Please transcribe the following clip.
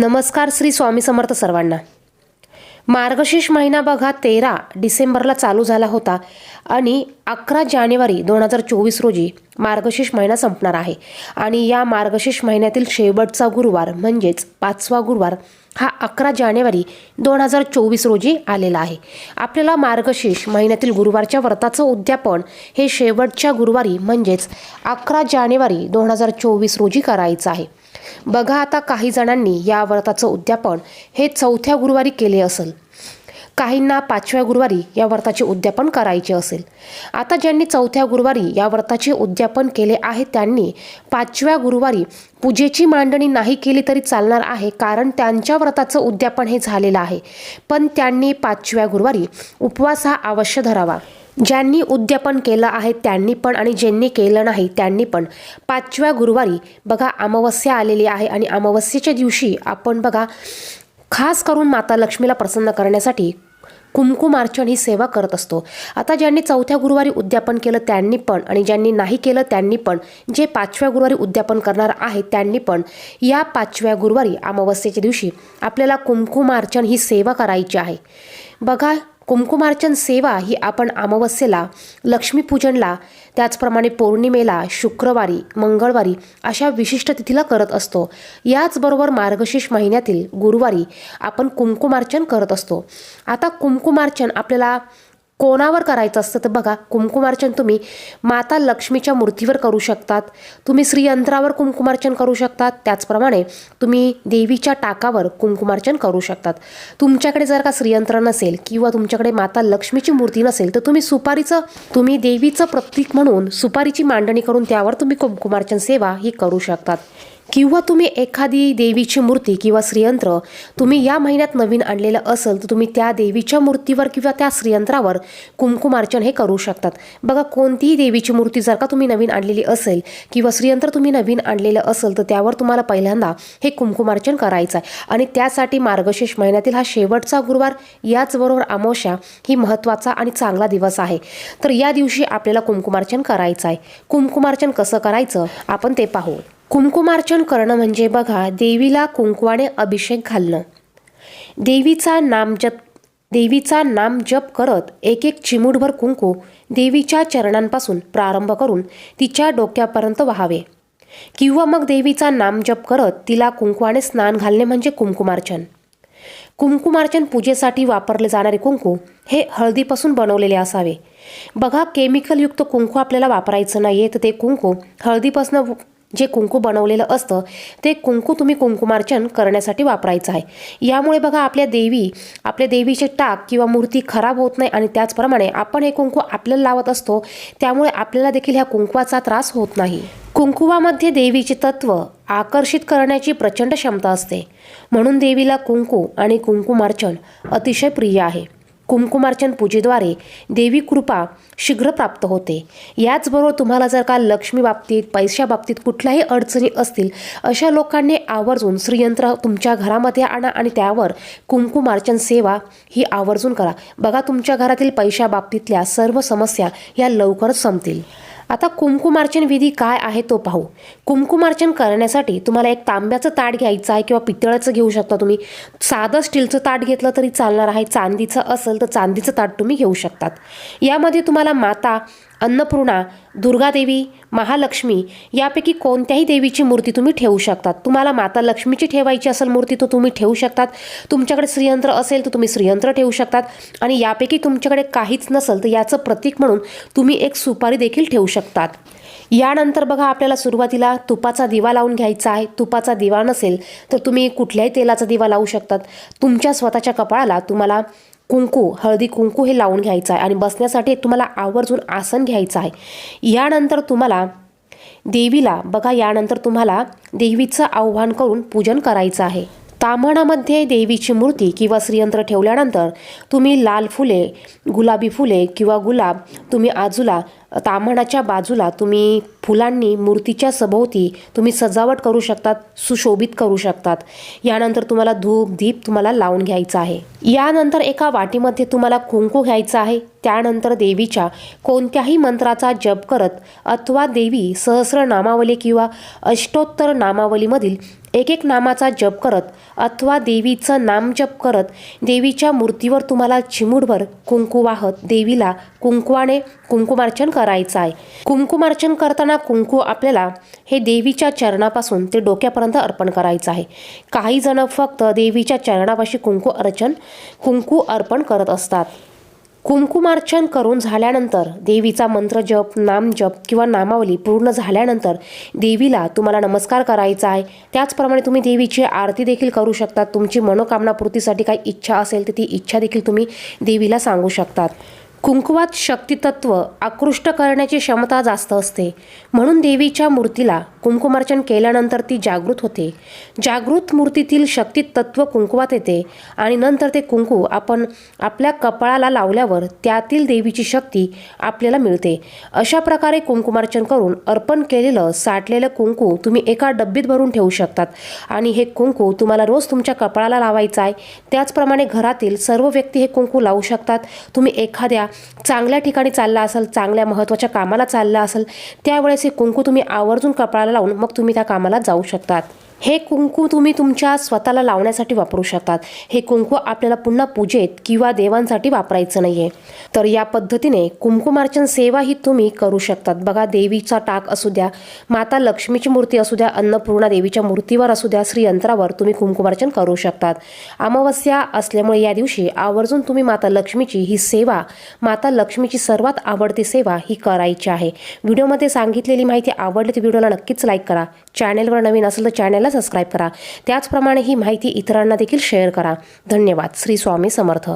नमस्कार श्री स्वामी समर्थ सर्वांना. मार्गशीर्ष महिना बघा तेरा डिसेंबरला चालू झाला होता आणि अकरा जानेवारी दोन हजार चोवीस रोजी मार्गशीर्ष महिना संपणार आहे. आणि या मार्गशीर्ष महिन्यातील शेवटचा गुरुवार म्हणजेच पाचवा गुरुवार हा अकरा जानेवारी दोन हजार चोवीस रोजी आलेला आहे. आपल्याला मार्गशीर्ष महिन्यातील गुरुवारच्या व्रताचं उद्यापन हे शेवटच्या गुरुवारी म्हणजेच अकरा जानेवारी दोन हजार चोवीस रोजी करायचं आहे. बघा आता काही जणांनी या व्रताचं उद्यापन हे चौथ्या गुरुवारी केले असेल. काहींना पाचव्या गुरुवारी या व्रताचे उद्यापन करायचे असेल. आता ज्यांनी चौथ्या गुरुवारी या व्रताचे उद्यापन केले आहे त्यांनी पाचव्या गुरुवारी पूजेची मांडणी नाही केली तरी चालणार आहे कारण त्यांच्या व्रताचं उद्यापन हे झालेलं आहे. पण त्यांनी पाचव्या गुरुवारी उपवास हा अवश्य धरावा. ज्यांनी उद्यापन केलं आहे त्यांनी पण आणि ज्यांनी केलं नाही त्यांनी पण. पाचव्या गुरुवारी बघा अमावस्या आलेली आहे आणि अमावस्येच्या दिवशी आपण बघा खास करून माता लक्ष्मीला प्रसन्न करण्यासाठी कुमकुमार्चन ही सेवा करत असतो. आता ज्यांनी चौथ्या गुरुवारी उद्यापन केलं त्यांनी पण आणि ज्यांनी नाही केलं त्यांनी पण जे पाचव्या गुरुवारी उद्यापन करणार आहे त्यांनी पण या पाचव्या गुरुवारी अमावस्येच्या दिवशी आपल्याला कुमकुमार्चन ही सेवा करायची आहे. बघा कुमकुमार्चन सेवा ही आपण अमावस्येला लक्ष्मीपूजनला त्याचप्रमाणे पौर्णिमेला शुक्रवारी मंगळवारी अशा विशिष्ट तिथीला करत असतो. याचबरोबर मार्गशीर्ष महिन्यातील गुरुवारी आपण कुमकुमार्चन करत असतो. आता कुमकुमार्चन आपल्याला कोणावर करायचं असतं तर बघा कुमकुमार्चन तुम्ही माता लक्ष्मीच्या मूर्तीवर करू शकतात. तुम्ही श्रीयंत्रावर कुमकुमार्चन करू शकतात. त्याचप्रमाणे तुम्ही देवीच्या टाकावर कुमकुमार्चन करू शकतात. तुमच्याकडे जर का श्रीयंत्र नसेल किंवा तुमच्याकडे माता लक्ष्मीची मूर्ती नसेल तर तुम्ही सुपारीचं तुम्ही देवीचं प्रतीक म्हणून सुपारीची मांडणी करून त्यावर तुम्ही कुमकुमार्चन सेवा ही करू शकतात. किंवा तुम्ही एखादी देवीची मूर्ती किंवा श्रीयंत्र तुम्ही या महिन्यात नवीन आणलेलं असेल तर तुम्ही त्या देवीच्या मूर्तीवर किंवा त्या श्रीयंत्रावर कुमकुमार्चन हे करू शकतात. बघा कोणतीही देवीची मूर्ती जर का तुम्ही नवीन आणलेली असेल किंवा श्रीयंत्र तुम्ही नवीन आणलेलं असेल तर त्यावर तुम्हाला पहिल्यांदा हे कुमकुमार्चन करायचं आहे. आणि त्यासाठी मार्गशीर्ष महिन्यातील हा शेवटचा गुरुवार याचबरोबर अमावस्या ही महत्त्वाचा आणि चांगला दिवस आहे. तर या दिवशी आपल्याला कुमकुमार्चन करायचं आहे. कुमकुमार्चन कसं करायचं? आपण ते पाहू. कुंकुमार्चन करणं म्हणजे बघा देवीला कुंकवाने अभिषेक घालणं. देवीचा नाम जप देवीचा नाम जप करत एक एक चिमूटभर कुंकू देवीच्या चरणांपासून प्रारंभ करून तिच्या डोक्यापर्यंत व्हावे. किंवा मग देवीचा नाम जप करत तिला कुंकवाने स्नान घालणे म्हणजे कुंकुमार्चन. कुंकुमार्चन पूजेसाठी वापरले जाणारे कुंकू हे हळदीपासून बनवलेले असावे. बघा केमिकलयुक्त कुंकू आपल्याला वापरायचं नाही आहे तर ते कुंकू हळदीपासून जे कुंकू बनवलेलं असतं ते कुंकू तुम्ही कुंकुमार्चन करण्यासाठी वापरायचं आहे. यामुळे बघा आपल्या देवी आपल्या देवीचे टाक किंवा मूर्ती खराब होत नाही आणि त्याचप्रमाणे आपण हे कुंकू आपल्याला लावत असतो त्यामुळे आपल्याला देखील ह्या कुंकवाचा त्रास होत नाही. कुंकुवामध्ये देवीचे तत्व आकर्षित करण्याची प्रचंड क्षमता असते. म्हणून देवीला कुंकू आणि कुंकुमार्चन अतिशय प्रिय आहे. कुंकुमार्चन पूजेद्वारे देवी कृपा शीघ्र प्राप्त होते. याचबरोबर तुम्हाला जर का लक्ष्मी बाबतीत पैशा बाबतीत कुठल्याही अडचणी असतील अशा लोकांनी आवर्जून श्रीयंत्र तुमच्या घरामध्ये आणा आणि त्यावर कुंकुमार्चन सेवा ही आवर्जून करा. बघा तुमच्या घरातील पैशा बाबतीतल्या सर्व समस्या या लवकरच संपतील. आता कुंकुमार्चन विधी काय आहे तो पाहू. कुंकुमार्चन करण्यासाठी तुम्हाला एक तांब्याचं ताट घ्यायचं आहे किंवा पितळाचं घेऊ शकता तुम्ही. साधं स्टीलचं ताट घेतलं तरी चालणार आहे. चांदीचं असेल तर चांदीचं ताट तुम्ही घेऊ शकतात. यामध्ये तुम्हाला माता अन्नपूर्णा दुर्गादेवी महालक्ष्मी यापैकी कोणत्याही देवीची मूर्ती तुम्ही ठेवू शकतात. तुम्हाला माता लक्ष्मीची ठेवायची असेल मूर्ती तर तुम्ही ठेवू शकतात. तुमच्याकडे श्रीयंत्र असेल तर तुम्ही श्रीयंत्र ठेवू शकतात. आणि यापैकी तुमच्याकडे काहीच नसेल तर याचं प्रतीक म्हणून तुम्ही एक सुपारी देखील ठेवू शकतात. यानंतर बघा आपल्याला सुरुवातीला तुपाचा दिवा लावून घ्यायचा आहे. तुपाचा दिवा नसेल तर तुम्ही कुठल्याही तेलाचा दिवा लावू शकतात. तुमच्या स्वतःच्या कपाळाला तुम्हाला कुंकू हळदी कुंकू हे लावून घ्यायचं आहे आणि बसण्यासाठी तुम्हाला आवर्जून आसन घ्यायचं आहे. यानंतर तुम्हाला देवीला बघा यानंतर तुम्हाला देवीचं आव्हान करून पूजन करायचं आहे. ताम्हणामध्ये देवीची मूर्ती किंवा श्रीयंत्र ठेवल्यानंतर तुम्ही लाल फुले गुलाबी फुले किंवा गुलाब तुम्ही आजूला ताम्हणाच्या बाजूला तुम्ही फुलांनी मूर्तीच्या सभोवती तुम्ही सजावट करू शकतात सुशोभित करू शकतात. यानंतर तुम्हाला धूप दीप तुम्हाला लावून घ्यायचा आहे. यानंतर एका वाटीमध्ये तुम्हाला कुंकू घ्यायचं आहे. त्यानंतर देवीच्या कोणत्याही मंत्राचा जप करत अथवा देवी सहस्र नामावली किंवा अष्टोत्तर नामावलीमधील एक एक नामाचा जप करत अथवा देवीचं नाम जप करत देवीच्या मूर्तीवर तुम्हाला चिमुडभर कुंकू वाहत देवीला कुंकुवाने कुंकुमार्चन करायचं आहे. कुंकुमार्चन करताना कुंकू आपल्याला हे देवीच्या चरणापासून ते डोक्यापर्यंत अर्पण करायचं आहे. काही जण फक्त देवीच्या चरणापाशी कुंकू अर्चन कुंकू अर्पण करत असतात. कुंकुमार्चन करून झाल्यानंतर देवीचा मंत्र जप नाम जप किंवा नामावली पूर्ण झाल्यानंतर देवीला तुम्हाला नमस्कार करायचा आहे. त्याचप्रमाणे तुम्ही देवीची आरती देखील करू शकतात तुमची मनोकामना पूर्तीसाठी काही इच्छा असेल तर ती इच्छा देखील तुम्ही देवीला सांगू शकतात. कुंकुवात शक्तितत्व आकृष्ट करण्याची क्षमता जास्त असते. म्हणून देवीच्या मूर्तीला कुंकुमार्चन केल्यानंतर ती जागृत होते. जागृत मूर्तीतील शक्तितत्व कुंकुवात येते आणि नंतर ते कुंकू आपण आपल्या कपाळाला लावल्यावर त्यातील देवीची शक्ती आपल्याला मिळते. अशा प्रकारे कुंकुमार्चन करून अर्पण केलेलं साठलेलं कुंकू तुम्ही एका डब्बीत भरून ठेवू शकतात. आणि हे कुंकू तुम्हाला रोज तुमच्या कपाळाला लावायचं आहे. त्याचप्रमाणे घरातील सर्व व्यक्ती हे कुंकू लावू शकतात. तुम्ही एखाद्या चांगल्या ठिकाणी चालला असाल चांगल्या महत्त्वाच्या कामाला चालला असाल त्यावेळेस हे कुंकू तुम्ही आवर्जून कपाळाला लावून मग तुम्ही त्या कामाला जाऊ शकतात. हे कुंकू तुम्ही तुमच्या स्वतःला लावण्यासाठी वापरू शकतात. हे कुंकू आपल्याला पुन्हा पूजेत किंवा देवांसाठी वापरायचं नाही आहे तर या पद्धतीने कुंकुमार्चन सेवा ही तुम्ही करू शकतात. बघा देवीचा टाक असू द्या माता लक्ष्मीची मूर्ती असू द्या अन्नपूर्णा देवीच्या मूर्तीवर असू द्या श्रीयंत्रावर तुम्ही कुंकुमार्चन करू शकतात. अमावस्या असल्यामुळे या दिवशी आवर्जून तुम्ही माता लक्ष्मीची ही सेवा माता लक्ष्मीची सर्वात आवडती सेवा ही करायची आहे. व्हिडिओमध्ये सांगितलेली माहिती आवडली तर व्हिडिओला नक्कीच लाईक करा. चॅनेलवर नवीन असेल तर चॅनलला सबस्क्राईब करा. त्याचप्रमाणे ही माहिती इतरांना देखील शेअर करा. धन्यवाद. श्री स्वामी समर्थ.